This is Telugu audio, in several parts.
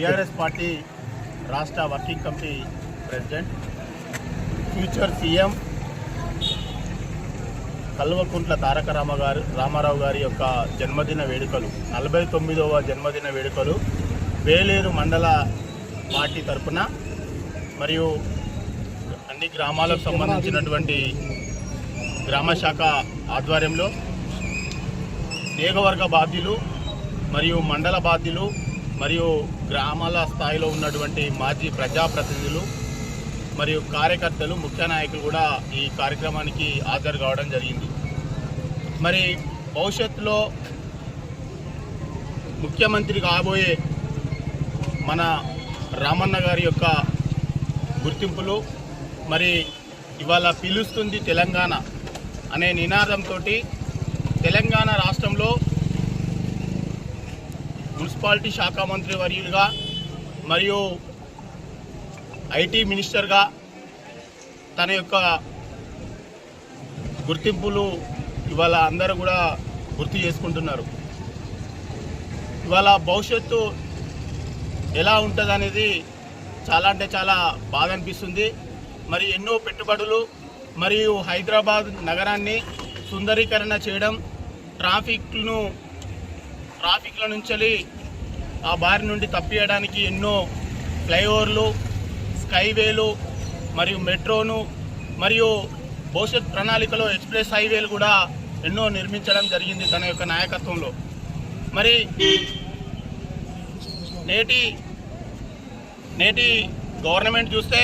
బీఆర్ఎస్ పార్టీ రాష్ట్ర working committee president future CM Kalvakuntla Taraka Rama గారు రామారావు గారి యొక్క జన్మదిన వేడుకలు నలభై తొమ్మిదవ జన్మదిన వేడుకలు వేలేరు మండల పార్టీ తరపున మరియు అన్ని గ్రామాలకు సంబంధించినటువంటి గ్రామ శాఖ ఆధ్వర్యంలో ఏకవర్గ బాధ్యులు మరియు మండల బాధ్యులు మరియు గ్రామాల స్థాయిలో ఉన్నటువంటి మాజీ ప్రజాప్రతినిధులు మరియు కార్యకర్తలు ముఖ్య నాయకులు కూడా ఈ కార్యక్రమానికి హాజరు కావడం జరిగింది. మరి భవిష్యత్తులో ముఖ్యమంత్రి కాబోయే మన రామన్న గారి యొక్క గుర్తింపులు మరి ఇవాళ పిలుస్తుంది తెలంగాణ అనే నినాదంతో తెలంగాణ రాష్ట్రంలో మున్సిపాలిటీ శాఖ మంత్రి వర్యులుగా మరియు ఐటీ మినిస్టర్గా తన యొక్క గుర్తింపులు ఇవాళ అందరూ కూడా గుర్తు చేసుకుంటున్నారు. ఇవాళ భవిష్యత్తు ఎలా ఉంటుంది అనేది చాలా అంటే చాలా బాధ అనిపిస్తుంది. మరి ఎన్నో పెట్టుబడులు మరియు హైదరాబాద్ నగరాన్ని సుందరీకరణ చేయడం ట్రాఫిక్ను ట్రాఫిక్ల నుంచి ఆ బారి నుండి తప్పియడానికి ఎన్నో ఫ్లైఓవర్లు స్కైవేలు మరియు మెట్రోను మరియు భవిష్యత్ ప్రణాళికలో ఎక్స్ప్రెస్ హైవేలు కూడా ఎన్నో నిర్మించడం జరిగింది తన యొక్క నాయకత్వంలో. మరి నేటి నేటి గవర్నమెంట్ చూస్తే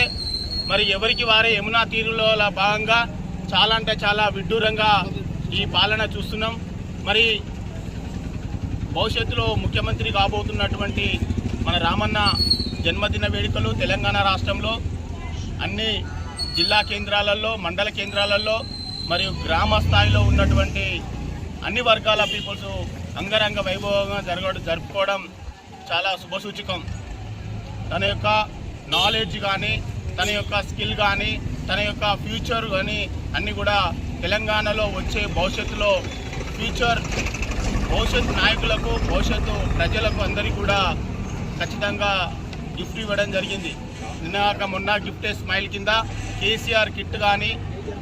మరి ఎవరికి వారే యమునా తీరులో భాగంగా చాలా అంటే చాలా విడ్డూరంగా ఈ పాలన చూస్తున్నాం. మరి భవిష్యత్తులో ముఖ్యమంత్రి కాబోతున్నటువంటి మన రామన్న జన్మదిన వేడుకలు తెలంగాణ రాష్ట్రంలో అన్ని జిల్లా కేంద్రాలలో మండల కేంద్రాలలో మరియు గ్రామ స్థాయిలో ఉన్నటువంటి అన్ని వర్గాల పీపుల్స్ అంగరంగ వైభవంగా జరగడం జరుపుకోవడం చాలా శుభసూచకం. తన యొక్క నాలెడ్జ్ కానీ తన యొక్క స్కిల్ కానీ తన యొక్క ఫ్యూచర్ కానీ అన్నీ కూడా తెలంగాణలో వచ్చే భవిష్యత్తులో ఫ్యూచర్ భవిష్యత్తు నాయకులకు భవిష్యత్తు ప్రజలకు అందరికీ కూడా ఖచ్చితంగా గిఫ్ట్ ఇవ్వడం జరిగింది. నిన్నాక మొన్న గిఫ్ట్ స్మైల్ కింద కేసీఆర్ కిట్ కానీ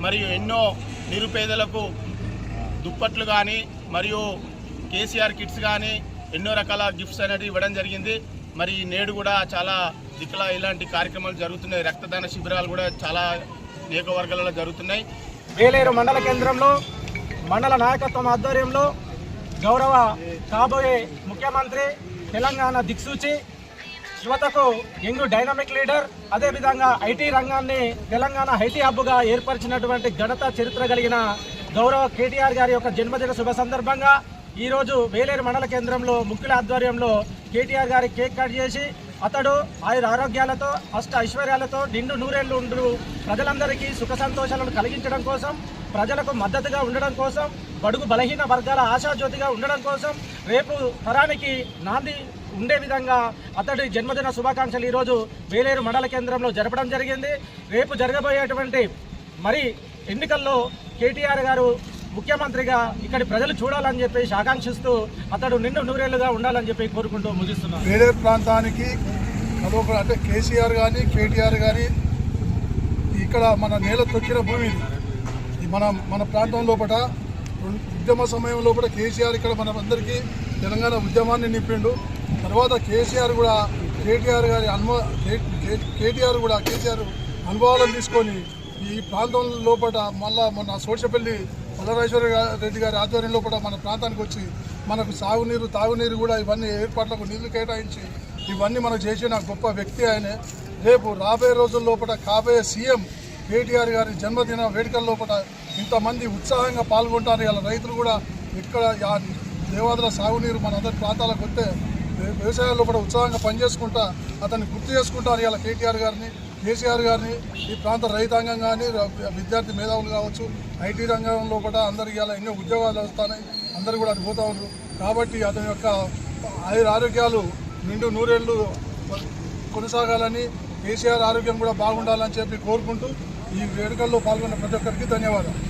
మరియు ఎన్నో నిరుపేదలకు దుప్పట్లు కానీ మరియు కేసీఆర్ కిట్స్ కానీ ఎన్నో రకాల గిఫ్ట్స్ అనేవి ఇవ్వడం జరిగింది. మరి నేడు కూడా చాలా దిక్కుల ఇలాంటి కార్యక్రమాలు జరుగుతున్నాయి. రక్తదాన శిబిరాలు కూడా చాలా నియోజకవర్గాలలో జరుగుతున్నాయి. వేలేరు మండల కేంద్రంలో మండల నాయకత్వం ఆధ్వర్యంలో గౌరవ కాబోయే ముఖ్యమంత్రి తెలంగాణ దిక్సూచి యువతకు యంగ్ డైనమిక్ లీడర్ అదేవిధంగా ఐటీ రంగాన్ని తెలంగాణ ఐటీ హబ్గా ఏర్పరిచినటువంటి ఘనత చరిత్ర కలిగిన గౌరవ కేటీఆర్ గారి యొక్క జన్మదిన శుభ సందర్భంగా ఈరోజు వేలేరు మండల కేంద్రంలో ముఖ్యుల ఆధ్వర్యంలో కేటీఆర్ గారి కేక్ కట్ చేసి అతడు ఆయుర ఆరోగ్యాలతో అష్ట ఐశ్వర్యాలతో నిండు నూరేళ్ళు ఉండు ప్రజలందరికీ సుఖ సంతోషాలను కలిగించడం కోసం ప్రజలకు మద్దతుగా ఉండడం కోసం బడుగు బలహీన వర్గాల ఆశాజ్యోతిగా ఉండడం కోసం రేపు తరానికి నాంది ఉండే విధంగా అతడి జన్మదిన శుభాకాంక్షలు ఈరోజు వేలేరు మండల కేంద్రంలో జరపడం జరిగింది. రేపు జరగబోయేటువంటి మరి ఎన్నికల్లో కేటీఆర్ గారు ముఖ్యమంత్రిగా ఇక్కడి ప్రజలు చూడాలని చెప్పేసి ఆకాంక్షిస్తూ అతడు నిండు నూరేళ్ళుగా ఉండాలని చెప్పి కోరుకుంటూ ముగిస్తున్నాను. వేలేరు ప్రాంతానికి అంటే కేసీఆర్ కానీ కేటీఆర్ కానీ ఇక్కడ మన నేల తొక్కిన భూమి మన మన ప్రాంతం లోపల ఉద్యమ సమయంలో కూడా కేసీఆర్ ఇక్కడ మన అందరికీ తెలంగాణ ఉద్యమాన్ని నింపిండు. తర్వాత కేసీఆర్ కూడా కేటీఆర్ గారి అనుభవ కేటీఆర్ కూడా కేసీఆర్ అనుభవాలను తీసుకొని ఈ ప్రాంతం లోపల మళ్ళా మన సోషపల్లి వల్లరాజేశ్వర రెడ్డి గారి ఆధ్వర్యం లోపల మన ప్రాంతానికి వచ్చి మనకు సాగునీరు తాగునీరు కూడా ఇవన్నీ ఏర్పాట్లకు నిధులు కేటాయించి ఇవన్నీ మనకు చేసిన గొప్ప వ్యక్తి ఆయనే. రేపు రాబోయే రోజుల లోపల కాబోయే సీఎం కేటీఆర్ గారి జన్మదిన వేడుకల లోపల ఇంతమంది ఉత్సాహంగా పాల్గొంటారు. ఇలా రైతులు కూడా ఇక్కడ ఆ దేవాదుల సాగునీరు మన అందరి ప్రాంతాలకు వస్తే వ్యవసాయాల్లో కూడా ఉత్సాహంగా పనిచేసుకుంటా అతన్ని గుర్తు చేసుకుంటారు. ఇలా కేటీఆర్ గారిని కేసీఆర్ గారిని ఈ ప్రాంత రైతాంగం కానీ విద్యార్థి మేధావులు కావచ్చు ఐటీ రంగంలో కూడా అందరికీ ఇలా ఎన్నో ఉద్యోగాలు వస్తున్నాయి అందరూ కూడా అది పోతూ ఉన్నారు. కాబట్టి అతని యొక్క ఆయుర ఆరోగ్యాలు నిండు నూరేళ్ళు కొనసాగాలని కేసీఆర్ ఆరోగ్యం కూడా బాగుండాలని చెప్పి కోరుకుంటూ ఈ వేడుకల్లో పాల్గొన్న ప్రతి ఒక్కరికి ధన్యవాదాలు.